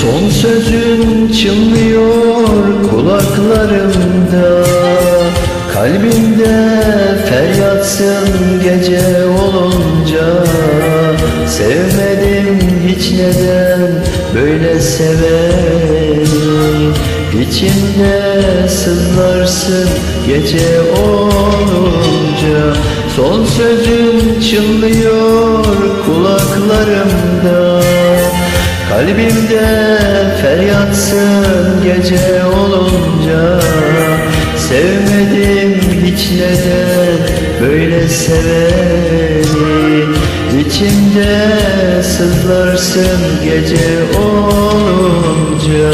Son sözün çınlıyor kulaklarımda. Kalbimde feryatsın gece olunca. Sevmedim hiç neden böyle seveni. İçimde sızlarsın gece olunca. Son sözün çınlıyor kulaklarımda Kalbimde feryatsın gece olunca Sevmedim hiç neden böyle seveni. İçimde sızlarsın gece olunca.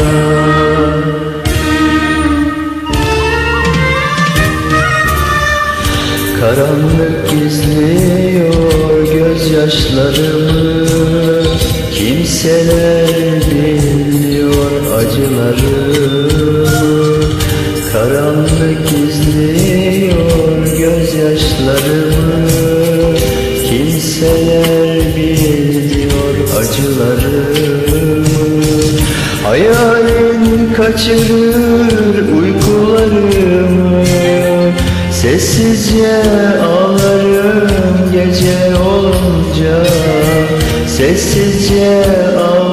Karanlık gizliyor gözyaşlarımı bilmiyor acılarımı Karanlık gizliyor gözyaşlarımı. Kimseler bilmiyor acılarımı. Hayalin kaçırır uykularımı. Sessizce ağlarım gece olunca. Sessizce ağlarım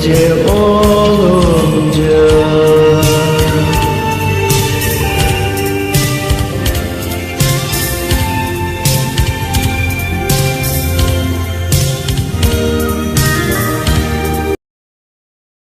gece olunca